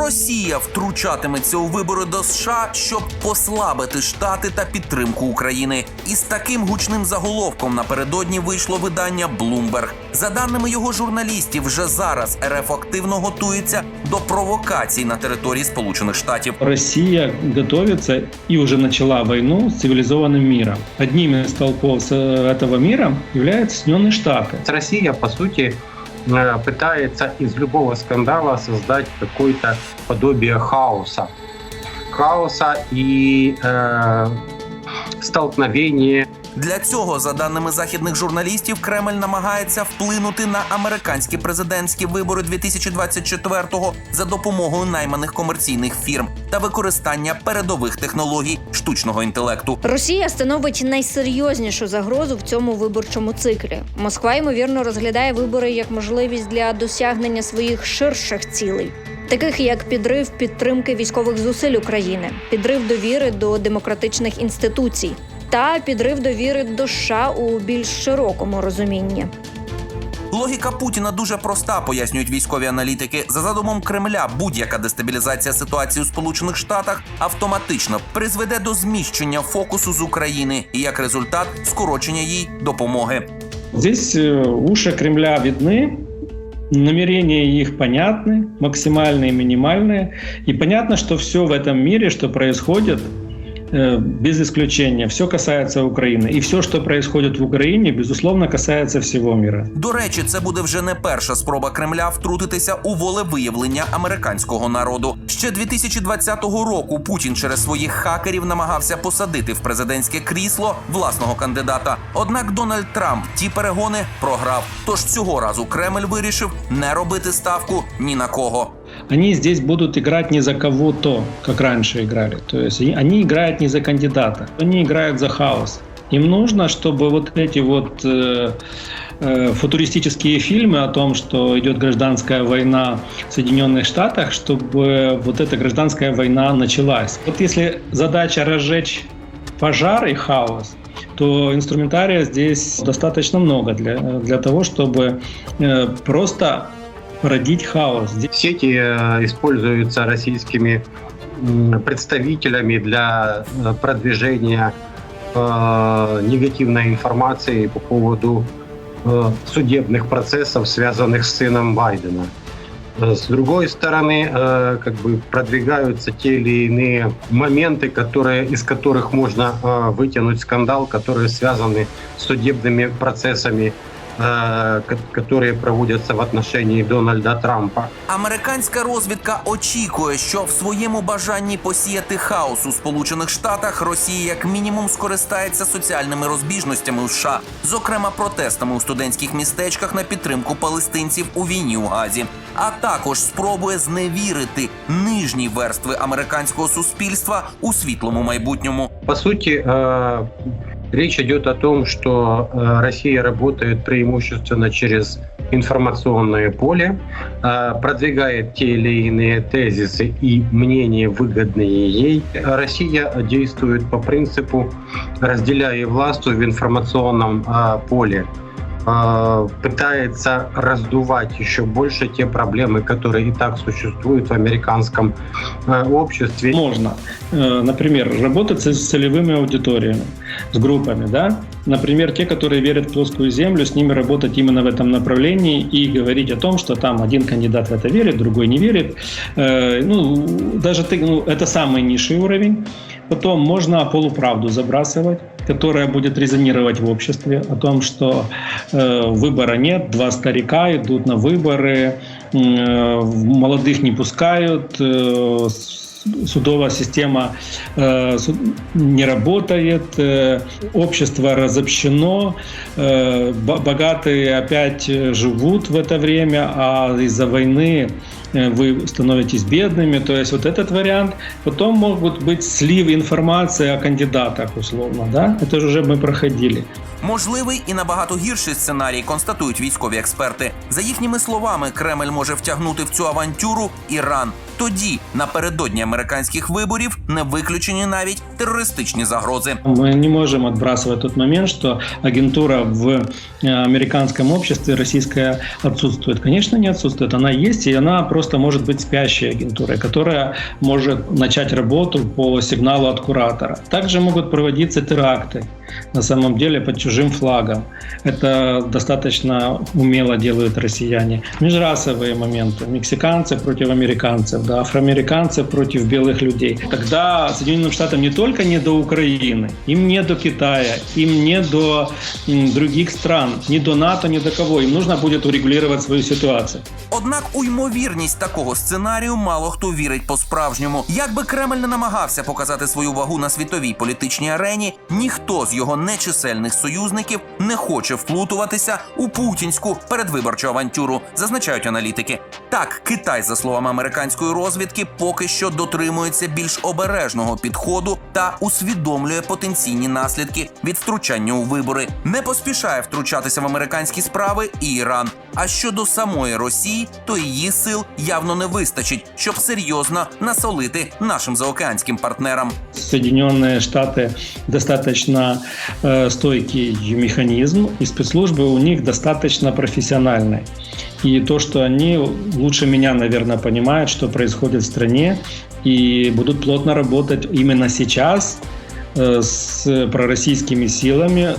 Росія втручатиметься у вибори до США, щоб послабити штати та підтримку України. І з таким гучним заголовком напередодні вийшло видання Bloomberg. За даними його журналістів, вже зараз РФ активно готується до провокацій на території Сполучених Штатів. Россия готовится и уже начала войну с цивилизованным миром. Одним из столпов с- этого мира являются Соединенные Штаты. Россия, по сути, э, пытается из любого скандала создать какое-то подобие хаоса. Хаоса и э, столкновения Для цього, за даними західних журналістів, Кремль намагається вплинути на американські президентські вибори 2024-го за допомогою найманих комерційних фірм та використання передових технологій штучного інтелекту. Росія становить найсерйознішу загрозу в цьому виборчому циклі. Москва ймовірно розглядає вибори як можливість для досягнення своїх ширших цілей. Таких як підрив підтримки військових зусиль України, підрив довіри до демократичних інституцій та підрив довіри до США у більш широкому розумінні. Логіка Путіна дуже проста, пояснюють військові аналітики. За задумом Кремля, будь-яка дестабілізація ситуації у Сполучених Штатах автоматично призведе до зміщення фокусу з України і як результат скорочення їй допомоги. Здесь э, уши Кремля видны, намерения их понятны, максимальные и минимальные. И понятно, что все в этом мире, что происходит, э, без исключения, все касается Украины. И все, что происходит в Украине, безусловно, касается всего мира. До речі, це буде вже не перша спроба Кремля втрутитися у волевиявлення американського народу. Ще 2020 року Путін через своїх хакерів намагався посадити в президентське крісло власного кандидата. Однак Дональд Трамп ті перегони програв. Тож цього разу Кремль вирішив не робити ставку ні на кого. Они здесь будут играть не за кого-то, как раньше играли. То есть они играют не за кандидата, они играют за хаос. Им нужно, чтобы вот эти вот э, э, футуристические фильмы о том, что идет гражданская война в Соединенных Штатах, чтобы вот эта гражданская война началась. Вот если задача разжечь пожар и хаос, то инструментария здесь достаточно много для, для того, чтобы э, просто породить хаос. Сети э, используются российскими представителями для э, продвижения э, негативной информации по поводу судебных процессов, связанных с сыном Байдена. С другой стороны, как бы продвигаются те или иные моменты, которые, из которых можно вытянуть скандал, которые связаны с судебными процессами, которые проводятся в отношении Дональда Трампа. Американська розвідка очікує, що в своєму бажанні посіяти хаос у Сполучених Штатах Росія як мінімум скористається соціальними розбіжностями у США, зокрема протестами у студентських містечках на підтримку палестинців у війні у Газі, а також спробує зневірити нижні верстви американського суспільства у світлому майбутньому. По сути, э, речь идет о том, что э, Россия работает преимущественно через информационное поле, э, продвигает те или иные тезисы и мнения, выгодные ей. Россия действует по принципу «разделяя власть в информационном э, поле». Пытается раздувать еще больше те проблемы, которые и так существуют в американском обществе. Можно, например, работать с целевыми аудиториями, с группами, да. Например, те, которые верят в плоскую землю, с ними работать именно в этом направлении и говорить о том, что там один кандидат в это верит, другой не верит. Э, Ну, даже ты, ну, это самый низший уровень. Потом можно полуправду забрасывать, которая будет резонировать в обществе о том, что э, выбора нет, два старика идут на выборы, э, молодых не пускают, э, судовая система э, су- не работает, э, общество разобщено, э, бо- богатые опять э, живут в это время, а из-за войны э, вы становитесь бедными. То есть вот этот вариант. Потом могут быть слив информации о кандидатах, условно. Да? Это же уже мы проходили. Можливий і набагато гірший сценарій, констатують військові експерти. За їхніми словами, Кремль може втягнути в цю авантюру Іран. тоді, напередодні американських виборів, не виключені навіть терористичні загрози. Мы не можем отбрасывать тот момент, что агентура в э, американском обществе российская отсутствует. Конечно, не отсутствует. Она есть, и она просто может быть спящей агентурой, которая может начать работу по сигналу от куратора. Также могут проводиться теракты, на самом деле, под чужим флагом. Это достаточно умело делают россияне. Межрасовые моменты. Мексиканцы против американцев, да, афроамериканцы против белых людей. Тогда Соединенным Штатам не только не до Украины, им не до Китая, им не до м, других стран, ни до НАТО, ни до кого. Им нужно будет урегулировать свою ситуацию. Однак у ймовірність такого сценарію мало хто вірить по-справжньому. Як би Кремль не намагався показати свою вагу на світовій політичній арені, ніхто з його нечисельних союзників не хоче вплутуватися у путінську передвиборчу авантюру, зазначають аналітики. Так, Китай, за словами американської розвідки, поки що дотримується більш обережного підходу та усвідомлює потенційні наслідки від втручання у вибори. Не поспішає втручатися в американські справи і Іран. А щодо самої Росії, то її сил явно не вистачить, щоб серйозно насолити нашим заокеанським партнерам. Соединенные Штаты достаточно э, стойкий механизм, и спецслужбы у них достаточно профессиональные. И то, что они лучше меня, наверное, понимают, что происходит в стране, и будут плотно работать именно сейчас э, с пророссийскими силами